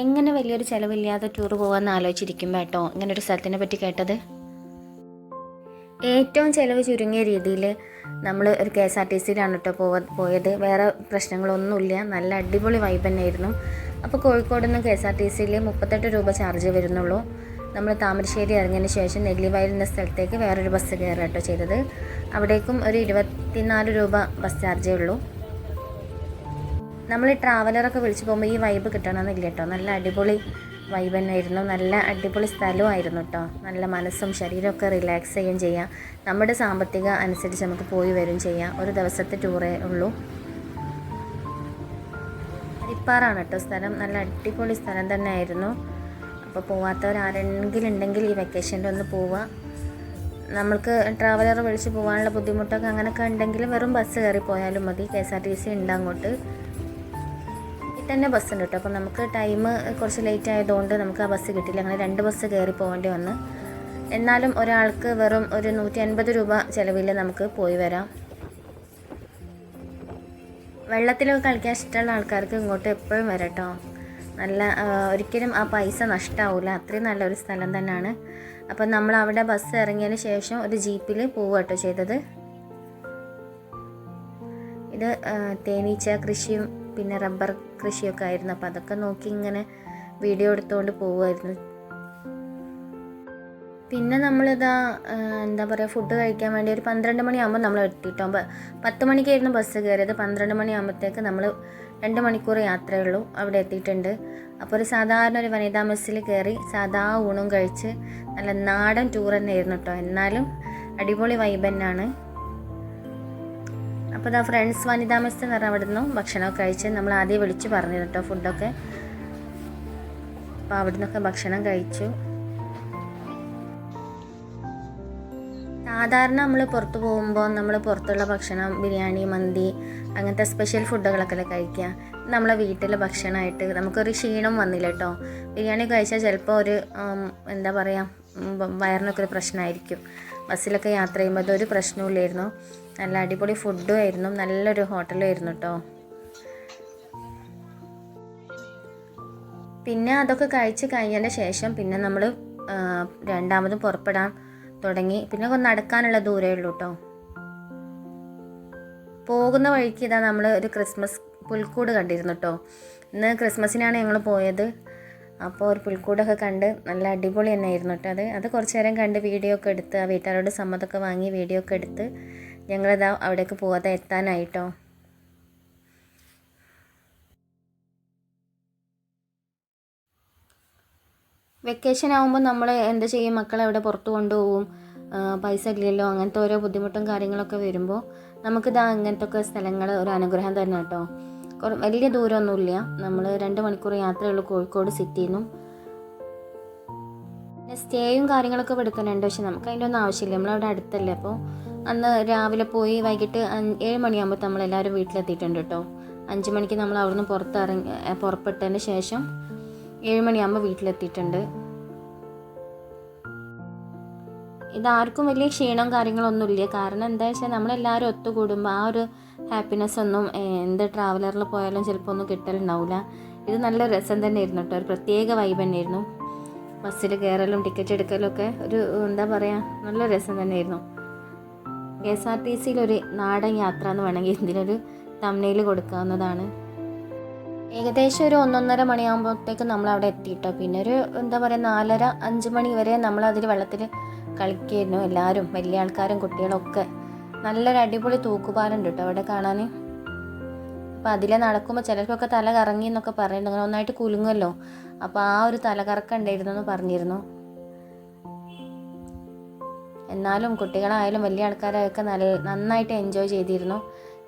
എങ്ങനെ വലിയൊരു ചിലവില്ലാതെ ടൂർ പോകാമെന്ന് ആലോചിച്ചിരിക്കുമ്പോൾ കേട്ടോ ഇങ്ങനെ ഒരു സ്ഥലത്തിനെ പറ്റി കേട്ടത്? ഏറ്റവും ചിലവ് ചുരുങ്ങിയ രീതിയിൽ നമ്മൾ ഒരു കെ എസ് ആർ ടി സിയിലാണ് കേട്ടോ പോവ പോയത്. വേറെ പ്രശ്നങ്ങളൊന്നുമില്ല. നല്ല അടിപൊളി വൈബ് തന്നെയായിരുന്നു. അപ്പോൾ കോഴിക്കോട് നിന്ന് കെ എസ് ആർ ടി സിയിൽ മുപ്പത്തെട്ട് രൂപ ചാർജ് വരുന്നുള്ളൂ. നമ്മൾ താമരശ്ശേരി ഇറങ്ങിയതിന് ശേഷം നെല്ലിവയൽ എന്ന സ്ഥലത്തേക്ക് വേറൊരു ബസ് കയറുക കേട്ടോ ചെയ്തത്. അവിടേക്കും ഒരു ഇരുപത്തിനാല് രൂപ ബസ് ചാർജേ ഉള്ളൂ. നമ്മൾ ഈ ട്രാവലറൊക്കെ വിളിച്ച് പോകുമ്പോൾ ഈ വൈബ് കിട്ടണമെന്നില്ല കേട്ടോ. നല്ല അടിപൊളി വൈബ് തന്നെയായിരുന്നു. നല്ല അടിപൊളി സ്ഥലമായിരുന്നു കേട്ടോ. നല്ല മനസ്സും ശരീരമൊക്കെ റിലാക്സ് ചെയ്യുകയും ചെയ്യാം. നമ്മുടെ സാമ്പത്തിക അനുസരിച്ച് നമുക്ക് പോയി വരും ചെയ്യാം. ഒരു ദിവസത്തെ ടൂറേ ഉള്ളൂ. ഹരിപ്പാറാണ് കേട്ടോ സ്ഥലം. നല്ല അടിപൊളി സ്ഥലം തന്നെ ആയിരുന്നു അപ്പോൾ പോവാത്തവരാരെങ്കിലും ഉണ്ടെങ്കിൽ ഈ വെക്കേഷനിൽ ഒന്ന് പോവുക. നമ്മൾക്ക് ട്രാവലർ വിളിച്ച് പോകാനുള്ള ബുദ്ധിമുട്ടൊക്കെ അങ്ങനെയൊക്കെ ഉണ്ടെങ്കിൽ വെറും ബസ് കയറി പോയാലും മതി. K S R T C ഉണ്ട് അങ്ങോട്ട്. ഈ തന്നെ ബസ് ഉണ്ട് കേട്ടോ അപ്പോൾ നമുക്ക് ടൈം കുറച്ച് ലേറ്റ് ആയതുകൊണ്ട് നമുക്ക് ആ ബസ് കിട്ടില്ല. അങ്ങനെ രണ്ട് ബസ് കയറി പോകേണ്ടി വന്ന്. എന്നാലും ഒരാൾക്ക് വെറും ഒരു നൂറ്റി അൻപത് രൂപ ചിലവിൽ നമുക്ക് പോയി വരാം. വെള്ളത്തിലൊക്കെ കളിക്കാൻ ഇഷ്ടമുള്ള ആൾക്കാർക്ക് ഇങ്ങോട്ട് എപ്പോഴും വരട്ടോ. നല്ല ഒരിക്കലും ആ പൈസ നഷ്ടമാവില്ല അത്രയും നല്ലൊരു സ്ഥലം തന്നെയാണ് അപ്പം നമ്മൾ അവിടെ ബസ് ഇറങ്ങിയതിന് ശേഷം ഒരു ജീപ്പിൽ പോവുക കേട്ടോ ചെയ്തത്. ഇത് തേനീച്ച കൃഷിയും പിന്നെ റബ്ബർ കൃഷിയൊക്കെ ആയിരുന്നു അപ്പോൾ അതൊക്കെ നോക്കി ഇങ്ങനെ വീഡിയോ എടുത്തുകൊണ്ട് പോവുമായിരുന്നു പിന്നെ നമ്മളിതാ എന്താ പറയുക ഫുഡ് കഴിക്കാൻ വേണ്ടി ഒരു പന്ത്രണ്ട് മണിയാകുമ്പോൾ നമ്മൾ എത്തിയിട്ടോ പത്ത് മണിക്കായിരുന്നു ബസ് കയറിയത് പന്ത്രണ്ട് മണിയാകുമ്പോഴത്തേക്ക് നമ്മൾ രണ്ട് മണിക്കൂർ യാത്രയുള്ളൂ. അവിടെ എത്തിയിട്ടുണ്ട്. അപ്പോൾ ഒരു സാധാരണ ഒരു വനിതാ ബസ്സിൽ കയറി സാധാ ഊണും കഴിച്ച് നല്ല നാടൻ ടൂർ തന്നെയായിരുന്നു കേട്ടോ എന്നാലും അടിപൊളി വൈബ് അപ്പോൾ ഇതാ ഫ്രണ്ട്സ് വനിതാ മെസ് എന്ന് പറഞ്ഞാൽ അവിടെ നിന്നും ഭക്ഷണമൊക്കെ കഴിച്ച് നമ്മൾ ആദ്യം വിളിച്ച് പറഞ്ഞു കേട്ടോ ഫുഡൊക്കെ. അപ്പോൾ അവിടെ നിന്നൊക്കെ ഭക്ഷണം കഴിച്ചു. സാധാരണ നമ്മൾ പുറത്ത് പോകുമ്പോൾ നമ്മൾ പുറത്തുള്ള ഭക്ഷണം ബിരിയാണി മന്തി അങ്ങനത്തെ സ്പെഷ്യൽ ഫുഡുകളൊക്കെ കഴിക്കുക. നമ്മളെ വീട്ടിലെ ഭക്ഷണമായിട്ട് നമുക്കൊരു ക്ഷീണം വന്നില്ല കേട്ടോ. ബിരിയാണി കഴിച്ചാൽ ചിലപ്പോൾ ഒരു എന്താ പറയുക വയറിനൊക്കെ ഒരു പ്രശ്നമായിരിക്കും. ബസ്സിലൊക്കെ യാത്ര ചെയ്യുമ്പോൾ അതൊരു പ്രശ്നമില്ലായിരുന്നു നല്ല അടിപൊളി ഫുഡും ആയിരുന്നു. നല്ലൊരു ഹോട്ടലും ആയിരുന്നു കേട്ടോ പിന്നെ അതൊക്കെ കഴിച്ച് കഴിഞ്ഞതിന് ശേഷം പിന്നെ നമ്മൾ രണ്ടാമതും പുറപ്പെടാൻ തുടങ്ങി. പിന്നെ നടക്കാനുള്ള ദൂരമേ ഉള്ളൂ കേട്ടോ പോകുന്ന വഴിക്ക് ഇതാ നമ്മൾ ഒരു ക്രിസ്മസ് പുൽക്കൂട് കണ്ടിരുന്നു കേട്ടോ ഇന്ന് ക്രിസ്മസിനാണ് ഞങ്ങൾ പോയത്. അപ്പോൾ ഒരു പുൽക്കൂടൊക്കെ കണ്ട് നല്ല അടിപൊളി തന്നെ ആയിരുന്നു കേട്ടോ അത്. അത് കുറച്ച് നേരം കണ്ട് വീഡിയോ ഒക്കെ എടുത്ത് ആ വീട്ടുകാരോട് സമ്മതമൊക്കെ വാങ്ങി വീഡിയോ ഒക്കെ എടുത്ത് ഞങ്ങളിതാ അവിടേക്ക് പോകാതെ എത്താനായിട്ടോ? വെക്കേഷൻ ആകുമ്പോൾ നമ്മൾ എന്താ ചെയ്യും? മക്കളെ അവിടെ പുറത്ത് കൊണ്ടുപോകും പൈസ ഇല്ലല്ലോ. അങ്ങനത്തെ ഓരോ ബുദ്ധിമുട്ടും കാര്യങ്ങളൊക്കെ വരുമ്പോൾ നമുക്കിതാ അങ്ങനത്തെ ഒക്കെ സ്ഥലങ്ങൾ ഒരു അനുഗ്രഹം തന്നെ കേട്ടോ. വലിയ ദൂരമൊന്നുമില്ല. നമ്മൾ രണ്ട് മണിക്കൂർ യാത്രയുള്ളൂ കോഴിക്കോട് സിറ്റിയിൽ നിന്നും സ്റ്റേയും കാര്യങ്ങളൊക്കെ എടുക്കുന്നുണ്ട്. പക്ഷെ നമുക്ക് അതിന്റെ ഒന്നും ആവശ്യമില്ല. നമ്മളവിടെ അടുത്തല്ലേ. അപ്പോൾ അന്ന് രാവിലെ പോയി വൈകിട്ട് ഏഴ് മണിയാകുമ്പോൾ നമ്മളെല്ലാവരും വീട്ടിലെത്തിയിട്ടുണ്ട് കേട്ടോ അഞ്ച് മണിക്ക് നമ്മൾ അവിടുന്ന് പുറത്തിറങ്ങി പുറപ്പെട്ടതിന് ശേഷം ഏഴ് മണിയാകുമ്പോൾ വീട്ടിലെത്തിയിട്ടുണ്ട്. ഇതാർക്കും വലിയ ക്ഷീണവും കാര്യങ്ങളൊന്നുമില്ല കാരണം എന്താ വെച്ചാൽ നമ്മളെല്ലാവരും ഒത്തുകൂടുമ്പോൾ ആ ഒരു ഹാപ്പിനെസ് ഒന്നും എന്ത് ട്രാവലറിൽ പോയാലും ചിലപ്പോൾ ഒന്നും കിട്ടലുണ്ടാവില്ല ഇത് നല്ല രസം തന്നെയായിരുന്നു കേട്ടോ ഒരു പ്രത്യേക വൈബ് തന്നെയായിരുന്നു. ബസ്സിൽ കയറലും ടിക്കറ്റ് എടുക്കലും ഒക്കെ ഒരു എന്താ പറയുക നല്ല രസം തന്നെയായിരുന്നു. കെ എസ് ആർ ടി സിയിലൊരു നാടൻ യാത്ര എന്ന് വേണമെങ്കിൽ ഇതിലൊരു തമ്മനയിൽ കൊടുക്കാവുന്നതാണ്. ഏകദേശം ഒരു ഒന്നൊന്നര മണിയാകുമ്പോഴത്തേക്ക് നമ്മൾ അവിടെ എത്തിയിട്ടോ. പിന്നെ ഒരു എന്താ പറയുക നാലര അഞ്ച് മണി വരെ നമ്മൾ അതിൽ വെള്ളത്തിൽ കളിക്കുകയായിരുന്നു എല്ലാവരും വലിയ ആൾക്കാരും കുട്ടികളൊക്കെ. നല്ലൊരു അടിപൊളി തൂക്കുപാലുണ്ട് കേട്ടോ അവിടെ കാണാൻ അപ്പം അതിലെ നടക്കുമ്പോൾ ചിലർക്കൊക്കെ തല കറങ്ങി എന്നൊക്കെ പറയുന്നുണ്ട് അങ്ങനെ ഒന്നായിട്ട് കുലുങ്ങല്ലോ അപ്പോൾ ആ ഒരു തലകറക്കം ഉണ്ടായിരുന്നു എന്ന് പറഞ്ഞിരുന്നു. എന്നാലും കുട്ടികളായാലും വലിയ ആൾക്കാരായൊക്കെ നല്ല നന്നായിട്ട് എൻജോയ് ചെയ്തിരുന്നു.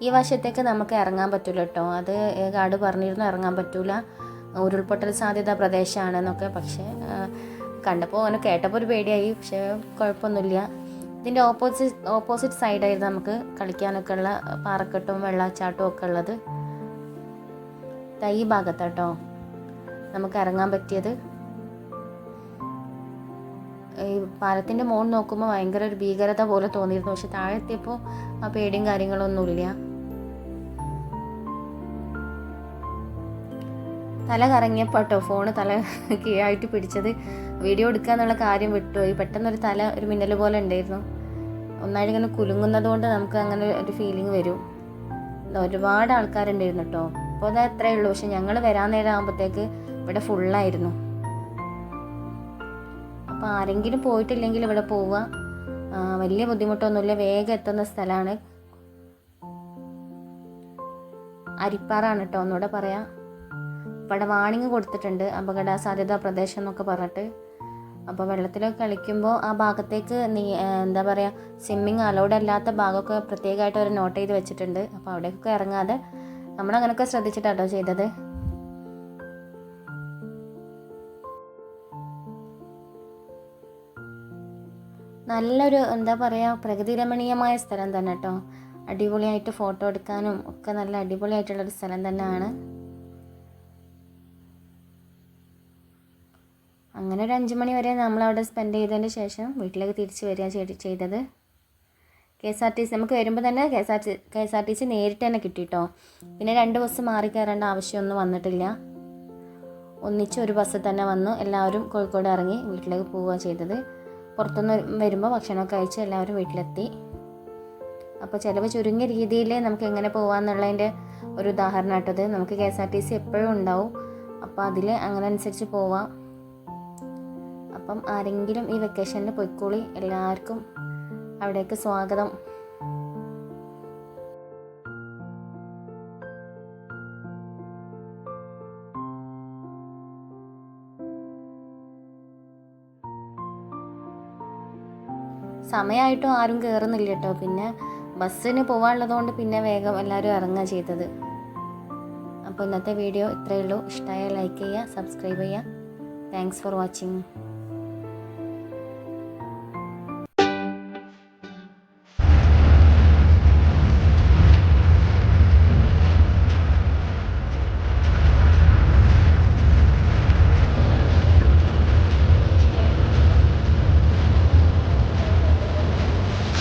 ഈ വശത്തേക്ക് നമുക്ക് ഇറങ്ങാൻ പറ്റില്ല കേട്ടോ. അത് ഗാർഡ് പറഞ്ഞിരുന്നു ഇറങ്ങാൻ പറ്റൂല. ഉരുൾപൊട്ടൽ സാധ്യത പ്രദേശമാണെന്നൊക്കെ പക്ഷേ കണ്ടപ്പോൾ അങ്ങനെ കേട്ടപ്പോൾ ഒരു പേടിയായി. പക്ഷേ കുഴപ്പമൊന്നുമില്ല. ഇതിന്റെ ഓപ്പോസിറ്റ് ഓപ്പോസിറ്റ് സൈഡായിരുന്നു നമുക്ക് കളിക്കാനൊക്കെ ഉള്ള പാറക്കെട്ടും വെള്ളച്ചാട്ടവും ഒക്കെ ഉള്ളത്. ഈ ഭാഗത്താട്ടോ. നമുക്ക് ഇറങ്ങാൻ പറ്റിയത്. ഈ പാലത്തിന്റെ മോൾ നോക്കുമ്പോൾ ഭയങ്കര ഒരു ഭീകരത പോലെ തോന്നിയിരുന്നു. പക്ഷെ താഴെത്തിയപ്പോൾ ആ പേടിയും കാര്യങ്ങളൊന്നുമില്ല. തല കറങ്ങിയപ്പോൾ കേട്ടോ ഫോണ് തല കീഴായിട്ട് പിടിച്ചത്. വീഡിയോ എടുക്കുക എന്നുള്ള കാര്യം വിട്ടുപോയി പെട്ടെന്നൊരു തല ഒരു മിന്നൽ പോലെ ഉണ്ടായിരുന്നു. ഒന്നായിട്ട് ഇങ്ങനെ കുലുങ്ങുന്നത് കൊണ്ട് നമുക്ക് അങ്ങനെ ഒരു ഫീലിംഗ് വരും. ഒരുപാട് ആൾക്കാരുണ്ടായിരുന്നു കേട്ടോ അപ്പോൾ അത് അത്രേ ഉള്ളൂ. പക്ഷെ ഞങ്ങൾ വരാൻ നേരം ആകുമ്പോഴത്തേക്ക് ഇവിടെ ഫുള്ളായിരുന്നു അപ്പോൾ ആരെങ്കിലും പോയിട്ടില്ലെങ്കിൽ ഇവിടെ പോവുക. വലിയ ബുദ്ധിമുട്ടൊന്നുമില്ല. വേഗം എത്തുന്ന സ്ഥലമാണ്. അരിപ്പാറാണ് കേട്ടോ ഒന്നുകൂടെ പറയാം. ഇവിടെ വാണിംഗ് കൊടുത്തിട്ടുണ്ട് അപകട സാധ്യതാ പ്രദേശം എന്നൊക്കെ പറഞ്ഞിട്ട്. അപ്പോൾ വെള്ളത്തിലൊക്കെ കളിക്കുമ്പോൾ ആ ഭാഗത്തേക്ക് നീ എന്താ പറയുക സ്വിമ്മിങ് അലൗഡ് അല്ലാത്ത ഭാഗമൊക്കെ പ്രത്യേകമായിട്ട് അവർ നോട്ട് ചെയ്ത് വെച്ചിട്ടുണ്ട്. അപ്പോൾ അവിടേക്കൊക്കെ ഇറങ്ങാതെ നമ്മളങ്ങനെയൊക്കെ ശ്രദ്ധിച്ചിട്ടാട്ടോ ചെയ്തത്. നല്ലൊരു എന്താ പറയുക പ്രകൃതി രമണീയമായ സ്ഥലം തന്നെ കേട്ടോ അടിപൊളിയായിട്ട് ഫോട്ടോ എടുക്കാനും ഒക്കെ നല്ല അടിപൊളിയായിട്ടുള്ളൊരു സ്ഥലം തന്നെയാണ്. അങ്ങനെ ഒരു അഞ്ച് മണി വരെ നമ്മൾ അവിടെ സ്പെൻഡ് ചെയ്തതിന് ശേഷം വീട്ടിലേക്ക് തിരിച്ച് വരിക ചെയ്തത്. K S R T C നമുക്ക് വരുമ്പോൾ തന്നെ K S R T K S R T C നേരിട്ട് തന്നെ കിട്ടിയിട്ടോ പിന്നെ രണ്ട് ബസ് മാറി കയറേണ്ട ആവശ്യമൊന്നും വന്നിട്ടില്ല. ഒന്നിച്ച് ഒരു ബസ്സിൽ തന്നെ വന്നു. എല്ലാവരും കോഴിക്കോട് ഇറങ്ങി വീട്ടിലേക്ക് പോവുക ചെയ്തത്. പുറത്തുനിന്ന് വരുമ്പോൾ ഭക്ഷണമൊക്കെ കഴിച്ച് എല്ലാവരും വീട്ടിലെത്തി. അപ്പോൾ ചിലവ് ചുരുങ്ങിയ രീതിയിൽ നമുക്ക് എങ്ങനെ പോകാമെന്നുള്ളതിന്റെ ഒരു ഉദാഹരണമായിട്ടത് നമുക്ക് K S R T C എപ്പോഴും ഉണ്ടാവും. അപ്പോൾ അതിൽ അങ്ങനെ അനുസരിച്ച് പോവാം. അപ്പം ആരെങ്കിലും ഈ വെക്കേഷനിൽ പൊയ്ക്കോളി. എല്ലാവർക്കും അവിടേക്ക് സ്വാഗതം. സമയമായിട്ടും ആരും കയറുന്നില്ല കേട്ടോ. പിന്നെ ബസ്സിന് പോകാനുള്ളതുകൊണ്ട് പിന്നെ വേഗം എല്ലാവരും ഇറങ്ങുക ചെയ്തത്. അപ്പോൾ ഇന്നത്തെ വീഡിയോ ഇത്രയേ ഉള്ളൂ. ഇഷ്ടമായ ലൈക്ക് ചെയ്യുക സബ്സ്ക്രൈബ് ചെയ്യുക. Thanks for watching